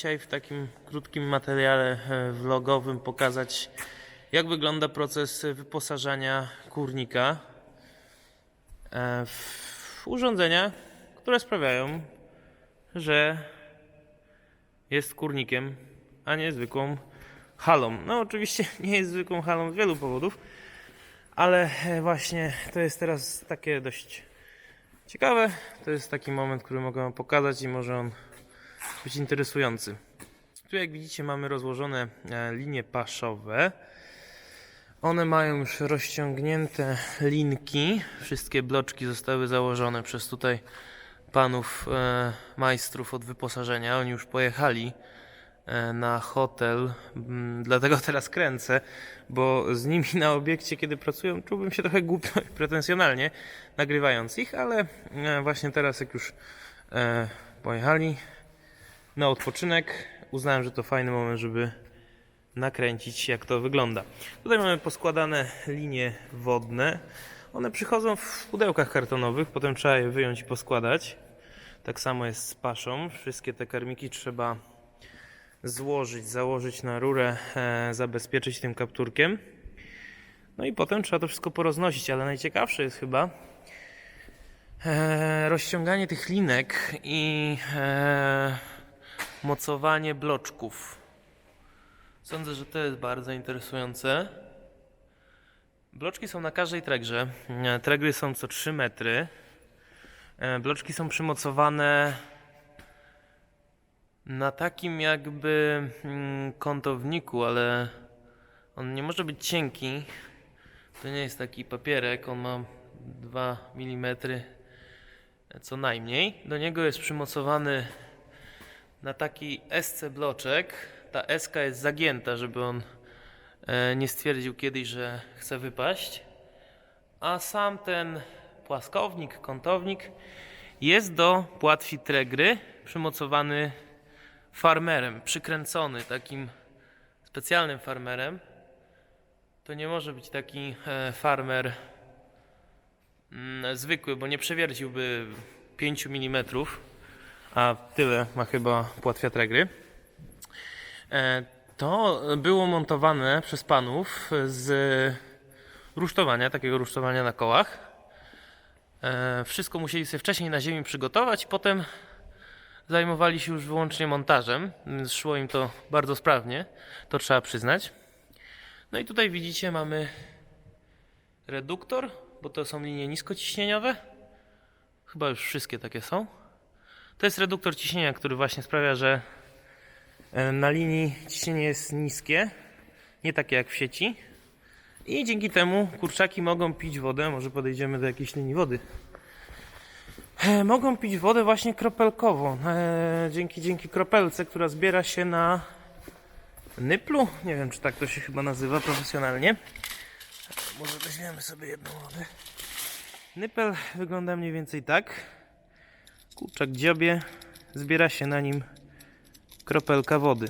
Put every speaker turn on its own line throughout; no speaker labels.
Dzisiaj w takim krótkim materiale e, vlogowym pokazać, jak wygląda proces wyposażania kurnika e, w urządzenia, które sprawiają, że jest kurnikiem, a nie zwykłą halą. No, oczywiście nie jest zwykłą halą z wielu powodów, ale e, właśnie to jest teraz takie dość ciekawe. To jest taki moment, który mogę pokazać i może on być interesujący. Tu jak widzicie mamy rozłożone e, linie paszowe. One mają już rozciągnięte linki. Wszystkie bloczki zostały założone przez tutaj panów e, majstrów od wyposażenia. Oni już pojechali e, na hotel, mm, dlatego teraz kręcę, bo z nimi na obiekcie, kiedy pracują, czułbym się trochę głupio i pretensjonalnie nagrywając ich, ale e, właśnie teraz jak już pojechali na odpoczynek, uznałem, że to fajny moment, żeby nakręcić jak to wygląda. Tutaj mamy poskładane linie wodne. One przychodzą w pudełkach kartonowych, potem trzeba je wyjąć i poskładać. Tak samo jest z paszą. Wszystkie te karmiki trzeba złożyć, założyć na rurę, e, zabezpieczyć tym kapturkiem. No i potem trzeba to wszystko poroznosić, ale najciekawsze jest chyba e, rozciąganie tych linek i e, mocowanie bloczków. Sądzę, że to jest bardzo interesujące. Bloczki są na każdej tregrze. E, Tregry są co 3 metry. E, Bloczki są przymocowane na takim jakby mm, kątowniku, ale on nie może być cienki. To nie jest taki papierek, on ma 2 mm co najmniej. Do niego jest przymocowany na taki SC bloczek. Ta SK jest zagięta, żeby on e, nie stwierdził kiedyś, że chce wypaść. A sam ten płaskownik, kątownik jest do płatwi tregry przymocowany farmerem, przykręcony takim specjalnym farmerem. To nie może być taki e, farmer mm, zwykły, bo nie przewierciłby 5 mm, a tyle ma chyba płatwia tregry. E, To było montowane przez panów z rusztowania, takiego rusztowania na kołach. E, Wszystko musieli sobie wcześniej na ziemi przygotować, potem zajmowali się już wyłącznie montażem, więc szło im to bardzo sprawnie, to trzeba przyznać. No i tutaj widzicie mamy reduktor, bo to są linie niskociśnieniowe. Chyba już wszystkie takie są. To jest reduktor ciśnienia, który właśnie sprawia, że e, na linii ciśnienie jest niskie, nie takie jak w sieci. I dzięki temu kurczaki mogą pić wodę. Może podejdziemy do jakiejś linii wody. E, Mogą pić wodę właśnie kropelkową. E, Dzięki, dzięki kropelce, która zbiera się na nyplu. Nie wiem, czy tak to się chyba nazywa profesjonalnie. Może weźmiemy sobie jedną wodę. Nypel wygląda mniej więcej tak. Kurczak dziobie, zbiera się na nim kropelka wody.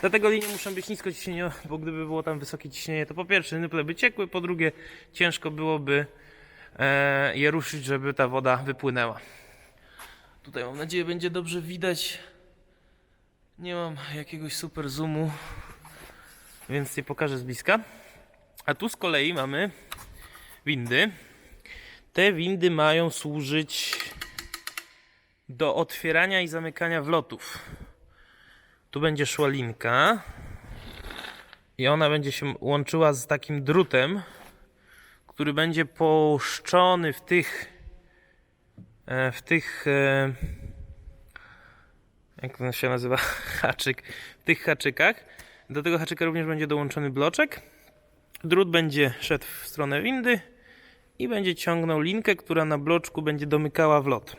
Dlatego linie muszą być niskociśnieniowe, bo gdyby było tam wysokie ciśnienie, to po pierwsze nyple by ciekły, po drugie ciężko byłoby e, je ruszyć, żeby ta woda wypłynęła. Tutaj mam nadzieję będzie dobrze widać. Nie mam jakiegoś super zoomu, więc nie pokażę z bliska. A tu z kolei mamy windy. Te windy mają służyć do otwierania i zamykania wlotów. Tu będzie szła linka i ona będzie się łączyła z takim drutem, który będzie połuszczony w tych e, w tych e, jak to się nazywa? Haczyk. W tych haczykach. Do tego haczyka również będzie dołączony bloczek. Drut będzie szedł w stronę windy i będzie ciągnął linkę, która na bloczku będzie domykała wlot.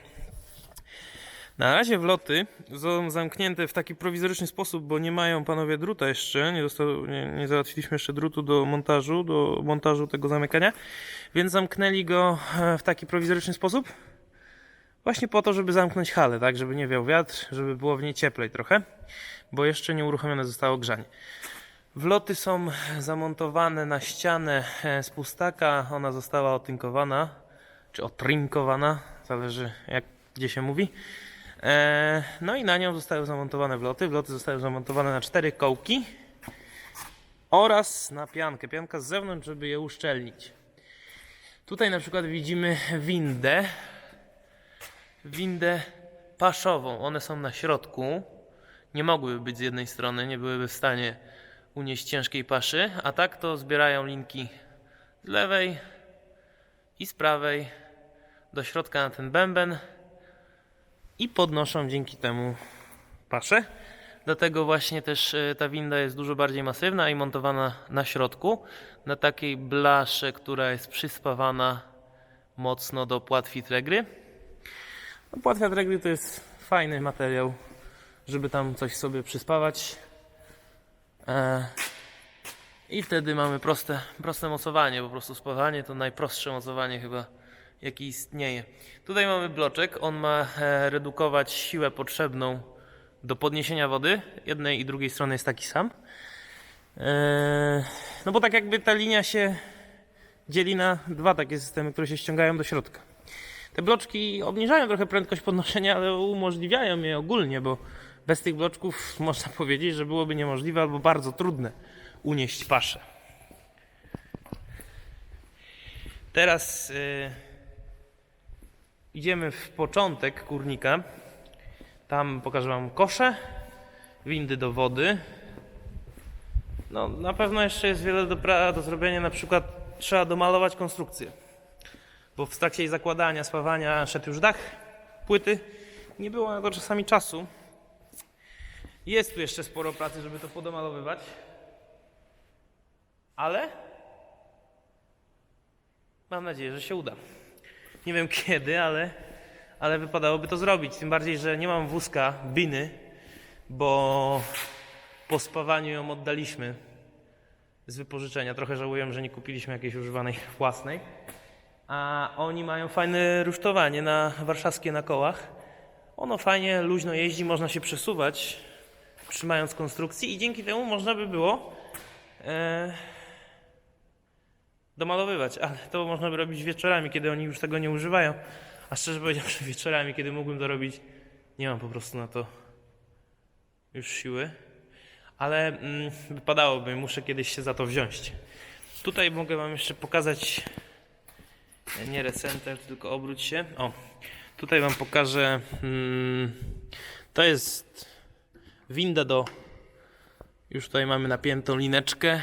Na razie wloty są zamknięte w taki prowizoryczny sposób, bo nie mają panowie druta jeszcze, nie, został, nie, nie załatwiliśmy jeszcze drutu do montażu, do montażu tego zamykania, więc zamknęli go e, w taki prowizoryczny sposób. Właśnie po to, żeby zamknąć halę, tak, żeby nie wiał wiatr, żeby było w niej cieplej trochę, bo jeszcze nie uruchomione zostało grzanie. Wloty są zamontowane na ścianę e, z pustaka. Ona została otynkowana, czy otrinkowana, zależy jak gdzie się mówi. E, no i na nią zostały zamontowane wloty. Wloty zostały zamontowane na cztery kołki oraz na piankę. Pianka z zewnątrz, żeby je uszczelnić. Tutaj na przykład widzimy windę. Windę paszową. One są na środku. Nie mogłyby być z jednej strony, nie byłyby w stanie unieść ciężkiej paszy, a tak to zbierają linki z lewej i z prawej do środka na ten bęben i podnoszą dzięki temu paszę. Dlatego właśnie też e, ta winda jest dużo bardziej masywna i montowana na środku, na takiej blasze, która jest przyspawana mocno do płatwi tregry. No, płatwa tregry to jest fajny materiał, żeby tam coś sobie przyspawać. E, I wtedy mamy proste, proste mocowanie, po prostu spawanie to najprostsze mocowanie chyba jakie istnieje. Tutaj mamy bloczek, on ma e, redukować siłę potrzebną do podniesienia wody. Jednej i drugiej strony jest taki sam. E, No bo tak jakby ta linia się dzieli na dwa takie systemy, które się ściągają do środka. Te bloczki obniżają trochę prędkość podnoszenia, ale umożliwiają je ogólnie, bo bez tych bloczków można powiedzieć, że byłoby niemożliwe albo bardzo trudne unieść paszę. Teraz y, idziemy w początek kurnika. Tam pokażę Wam kosze, windy do wody. No, na pewno jeszcze jest wiele do, do zrobienia, na przykład trzeba domalować konstrukcję bo w trakcie jej zakładania, spawania szedł już dach płyty. Nie było na to czasami czasu. Jest tu jeszcze sporo pracy, żeby to podomalowywać. Ale mam nadzieję, że się uda. Nie wiem kiedy, ale, ale wypadałoby to zrobić. Tym bardziej, że nie mam wózka, biny, bo po spawaniu ją oddaliśmy z wypożyczenia. Trochę żałuję, że nie kupiliśmy jakiejś używanej własnej a oni mają fajne rusztowanie na warszawskie na kołach. Ono fajnie, luźno jeździ, można się przesuwać, trzymając konstrukcji i dzięki temu można by było e, domalowywać, ale to można by robić wieczorami, kiedy oni już tego nie używają. A szczerze powiedziawszy, wieczorami, kiedy mógłbym to robić, nie mam po prostu na to już siły. Ale mm, wypadałoby, muszę kiedyś się za to wziąć. Tutaj mogę Wam jeszcze pokazać nie recenter, tylko obróć się. O, tutaj Wam pokażę. Mm, to jest winda do. Już tutaj mamy napiętą lineczkę.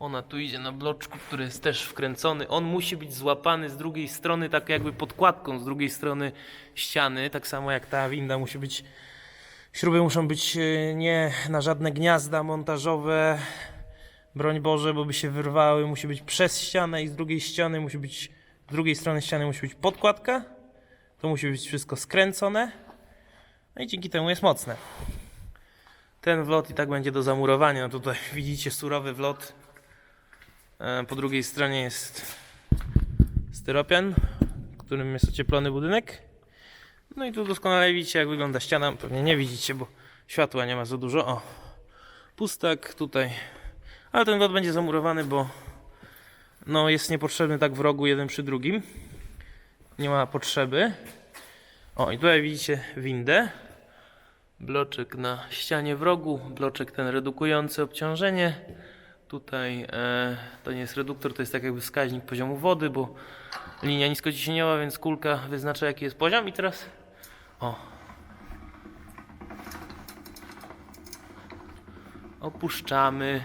Ona tu idzie na bloczku, który jest też wkręcony. On musi być złapany z drugiej strony, tak jakby podkładką z drugiej strony ściany. Tak samo jak ta winda musi być. Śruby muszą być e, nie na żadne gniazda montażowe. Broń Boże, bo by się wyrwały. Musi być przez ścianę i z drugiej ściany musi być z drugiej strony ściany musi być podkładka. To musi być wszystko skręcone. No i dzięki temu jest mocne. Ten wlot i tak będzie do zamurowania. No tutaj widzicie surowy wlot. E, Po drugiej stronie jest styropian, którym jest ocieplony budynek. No i tu doskonale widzicie jak wygląda ściana. Pewnie nie widzicie, bo światła nie ma za dużo. O, pustak tutaj. Ale ten wlot będzie zamurowany, bo no jest niepotrzebny tak w rogu jeden przy drugim. Nie ma potrzeby. O i tutaj widzicie windę. Bloczek na ścianie w rogu, bloczek ten redukujący obciążenie. Tutaj e, to nie jest reduktor, to jest tak jakby wskaźnik poziomu wody, bo linia niskociśnieniowa, więc kulka wyznacza jaki jest poziom. I teraz o. Opuszczamy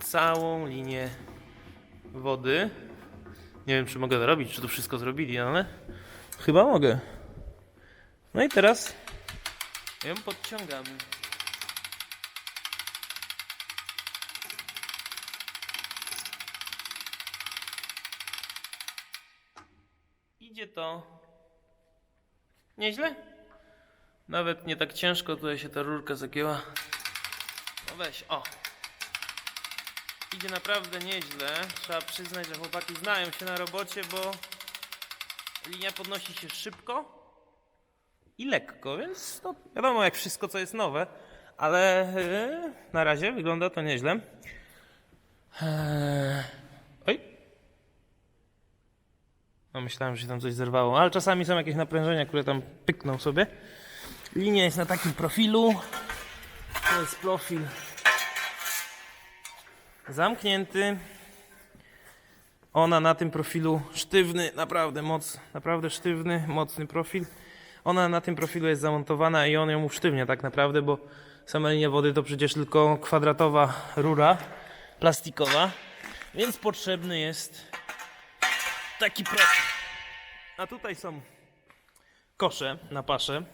całą linię wody. Nie wiem, czy mogę to robić, czy to wszystko zrobili, ale chyba mogę. No i teraz ją podciągamy. Idzie to nieźle. Nawet nie tak ciężko, tutaj się ta rurka zagięła. No weź, o. Idzie naprawdę nieźle. Trzeba przyznać, że chłopaki znają się na robocie, bo linia podnosi się szybko i lekko, więc to wiadomo jak wszystko co jest nowe, ale yy, na razie wygląda to nieźle. Eee, No myślałem, że się tam coś zerwało, ale czasami są jakieś naprężenia, które tam pykną sobie. Linia jest na takim profilu. To jest profil zamknięty. Ona na tym profilu sztywny, naprawdę moc, naprawdę sztywny, mocny profil. Ona na tym profilu jest zamontowana i on ją usztywnia tak naprawdę, bo sama linia wody to przecież tylko kwadratowa rura plastikowa, więc potrzebny jest taki profil. A tutaj są kosze na paszę.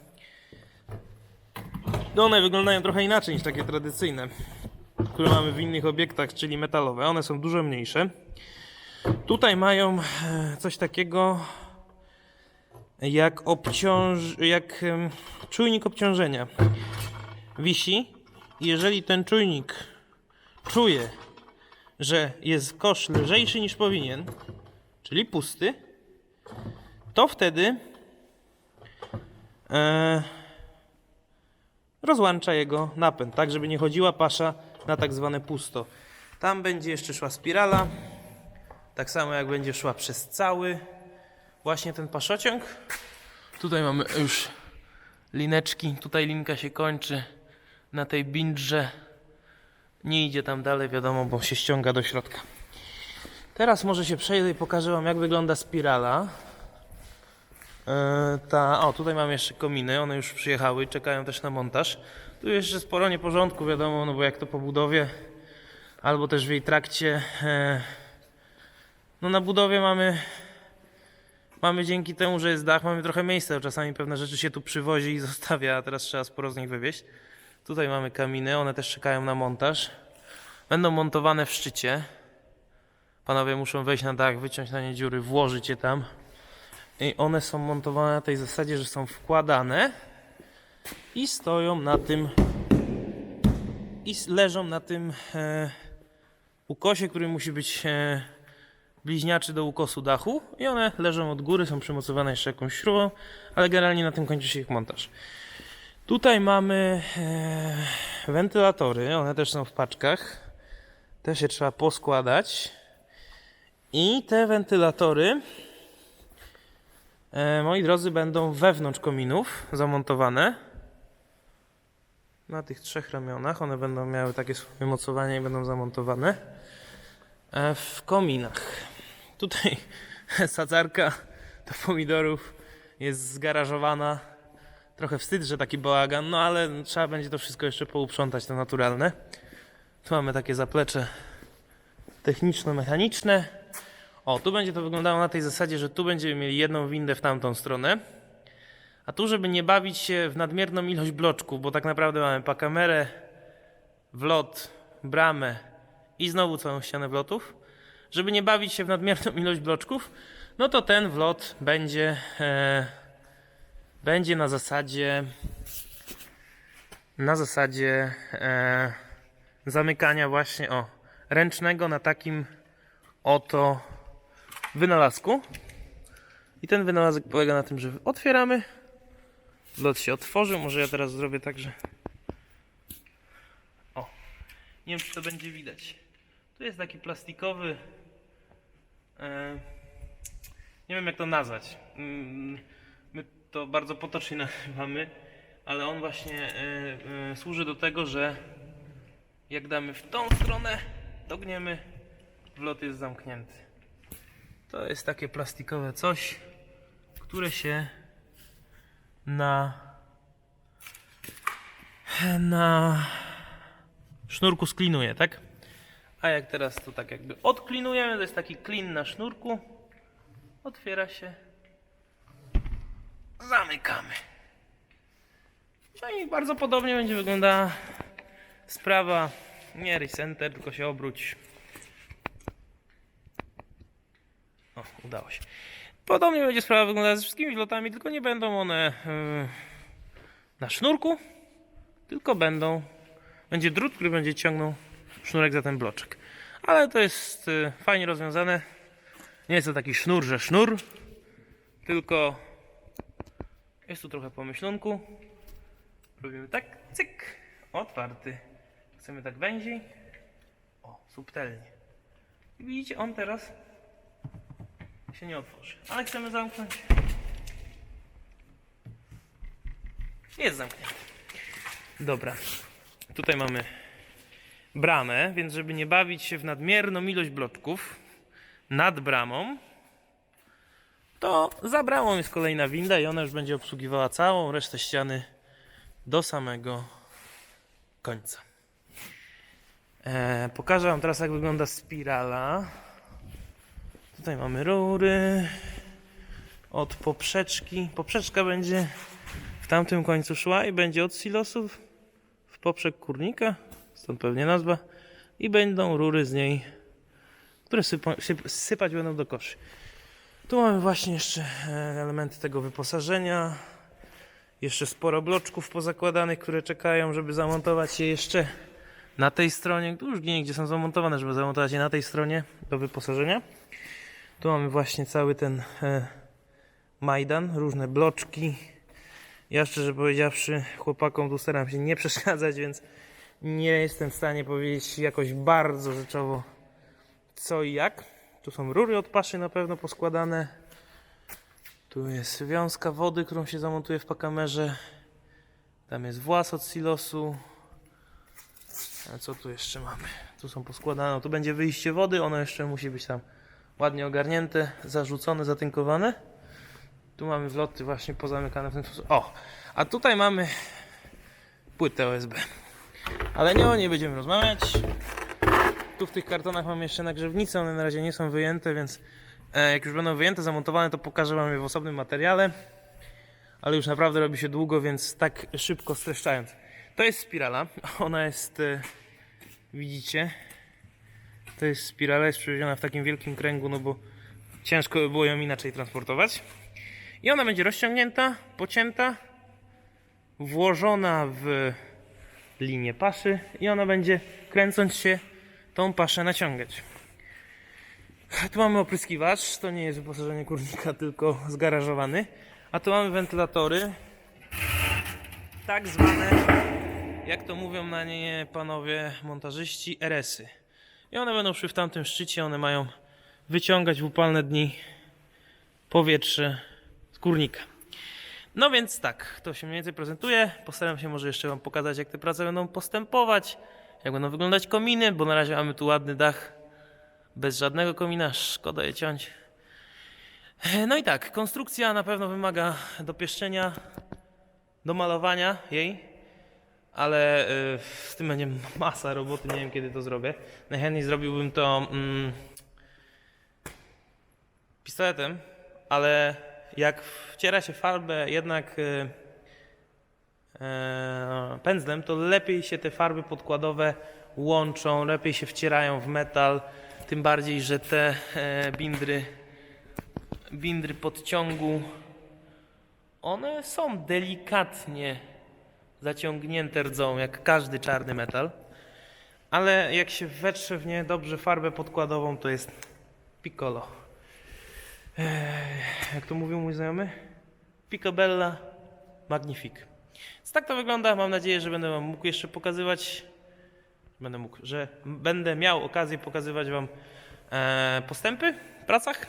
No one wyglądają trochę inaczej niż takie tradycyjne, które mamy w innych obiektach, czyli metalowe. One są dużo mniejsze. Tutaj mają e, coś takiego jak obciąż... jak czujnik obciążenia. Wisi. Jeżeli ten czujnik czuje, że jest kosz lżejszy niż powinien, czyli pusty, to wtedy e, rozłącza jego napęd, tak żeby nie chodziła pasza na tak zwane pusto. Tam będzie jeszcze szła spirala, tak samo jak będzie szła przez cały właśnie ten paszociąg. Tutaj mamy już lineczki, tutaj linka się kończy na tej bindrze. Nie idzie tam dalej, wiadomo, bo się ściąga do środka. Teraz może się przejdę i pokażę Wam, jak wygląda spirala. E, ta, o, tutaj mam jeszcze kominy, one już przyjechały, czekają też na montaż. Tu jeszcze sporo nieporządku, wiadomo, no bo jak to po budowie, albo też w jej trakcie. E, no na budowie mamy, mamy dzięki temu, że jest dach, mamy trochę miejsca, czasami pewne rzeczy się tu przywozi i zostawia, a teraz trzeba sporo z nich wywieźć. Tutaj mamy kaminy, one też czekają na montaż. Będą montowane w szczycie. Panowie muszą wejść na dach, wyciąć na nie dziury, włożyć je tam. I one są montowane na tej zasadzie, że są wkładane i stoją na tym i leżą na tym e, ukosie, który musi być e, bliźniaczy do ukosu dachu i one leżą od góry, są przymocowane jeszcze jakąś śrubą, ale generalnie na tym kończy się ich montaż. Tutaj mamy e, wentylatory, one też są w paczkach. Też je trzeba poskładać. I te wentylatory, e, moi drodzy, będą wewnątrz kominów zamontowane. Na tych trzech ramionach one będą miały takie swoje mocowanie i będą zamontowane e, w kominach. Tutaj sadzarka do pomidorów jest zgarażowana. Trochę wstyd, że taki bałagan, no ale trzeba będzie to wszystko jeszcze pouprzątać, to naturalne. Tu mamy takie zaplecze techniczno-mechaniczne. O, tu będzie to wyglądało na tej zasadzie, że tu będziemy mieli jedną windę w tamtą stronę. A tu, żeby nie bawić się w nadmierną ilość bloczków, bo tak naprawdę mamy pakamerę, wlot, bramę i znowu całą ścianę wlotów. Żeby nie bawić się w nadmierną ilość bloczków, no to ten wlot będzie, e, będzie na zasadzie na zasadzie e, zamykania właśnie o ręcznego na takim oto wynalazku. I ten wynalazek polega na tym, że otwieramy, lot się otworzy. Może ja teraz zrobię tak, że. O, nie wiem, czy to będzie widać. Tu jest taki plastikowy. E, nie wiem, jak to nazwać. Mm, My to bardzo potocznie nazywamy, ale on właśnie e, e, służy do tego, że jak damy w tą stronę, to gniemy, wlot jest zamknięty. To jest takie plastikowe coś, które się na na sznurku sklinuje, tak? A jak teraz to tak jakby odklinujemy, to jest taki klin na sznurku, otwiera się, zamykamy. No i bardzo podobnie będzie wyglądała sprawa. Nie recenter, tylko się obróć. O, udało się. Podobnie będzie sprawa wyglądała ze wszystkimi lotami, tylko nie będą one yy, na sznurku, tylko będą. Będzie drut, który będzie ciągnął sznurek za ten bloczek. Ale to jest yy, fajnie rozwiązane. Nie jest to taki sznur, że sznur, tylko jest tu trochę pomyślunku. Robimy tak, cyk, otwarty. Chcemy tak węziej. O, subtelnie. I widzicie, on teraz się nie otworzy. Ale chcemy zamknąć. Jest zamknięty. Dobra. Tutaj mamy bramę, więc żeby nie bawić się w nadmierną ilość bloczków nad bramą, to za bramą jest kolejna winda i ona już będzie obsługiwała całą resztę ściany do samego końca. E, pokażę Wam teraz, jak wygląda spirala. Tutaj mamy rury od poprzeczki. Poprzeczka będzie w tamtym końcu szła i będzie od silosów w poprzek kurnika, stąd pewnie nazwa, i będą rury z niej, które sypa, syp, sypać będą do koszy. Tu mamy właśnie jeszcze e, elementy tego wyposażenia. Jeszcze sporo bloczków pozakładanych, które czekają, żeby zamontować je jeszcze na tej stronie. Tu już nie gdzie są zamontowane, żeby zamontować je na tej stronie do wyposażenia. Tu mamy właśnie cały ten e, Majdan, różne bloczki. Ja szczerze powiedziawszy, chłopakom tu staram się nie przeszkadzać, więc nie jestem w stanie powiedzieć jakoś bardzo rzeczowo co i jak. Tu są rury od paszy na pewno poskładane. Tu jest wiązka wody, którą się zamontuje w pakamerze. Tam jest włas od silosu. A co tu jeszcze mamy? Tu są poskładane. No, tu będzie wyjście wody. Ono jeszcze musi być tam ładnie ogarnięte, zarzucone, zatynkowane. Tu mamy wloty właśnie pozamykane w ten sposób. O! A tutaj mamy płytę OSB. Ale nie o niej będziemy rozmawiać. Tu w tych kartonach mam jeszcze nagrzewnice, one na razie nie są wyjęte, więc e, jak już będą wyjęte, zamontowane, to pokażę Wam je w osobnym materiale. Ale już naprawdę robi się długo, więc tak szybko streszczając. To jest spirala. Ona jest, e, widzicie, to jest spirala, jest przywieziona w takim wielkim kręgu, no bo ciężko by było ją inaczej transportować. I ona będzie rozciągnięta, pocięta, włożona w linię paszy i ona będzie kręcąc się tą paszę naciągać. Tu mamy opryskiwacz, to nie jest wyposażenie kurnika, tylko zgarażowany. A tu mamy wentylatory, tak zwane, jak to mówią na nie panowie montażyści, RS-y. I one będą szły w tamtym szczycie, one mają wyciągać w upalne dni powietrze z kurnika. No więc tak, to się mniej więcej prezentuje. Postaram się może jeszcze Wam pokazać, jak te prace będą postępować, jak będą wyglądać kominy, bo na razie mamy tu ładny dach bez żadnego komina, szkoda je ciąć. No i tak, konstrukcja na pewno wymaga dopieszczenia, domalowania jej, ale y, z tym będzie masa roboty, nie wiem kiedy to zrobię. Najchętniej zrobiłbym to mm, pistoletem, ale jak wciera się farbę jednak y, e, pędzlem, to lepiej się te farby podkładowe łączą, lepiej się wcierają w metal, tym bardziej, że te e, bindry, bindry podciągu, one są delikatnie zaciągnięte rdzą, jak każdy czarny metal, ale jak się wetrze w nie dobrze farbę podkładową, to jest piccolo. Eee, jak to mówił mój znajomy? Picobella Magnifique. Więc tak to wygląda. Mam nadzieję, że będę Wam mógł jeszcze pokazywać, będę mógł, że będę miał okazję pokazywać Wam e, postępy w pracach.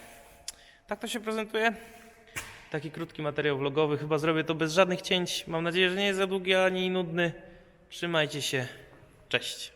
Tak to się prezentuje. Taki krótki materiał vlogowy. Chyba zrobię to bez żadnych cięć. Mam nadzieję, że nie jest za długi ani nudny. Trzymajcie się. Cześć.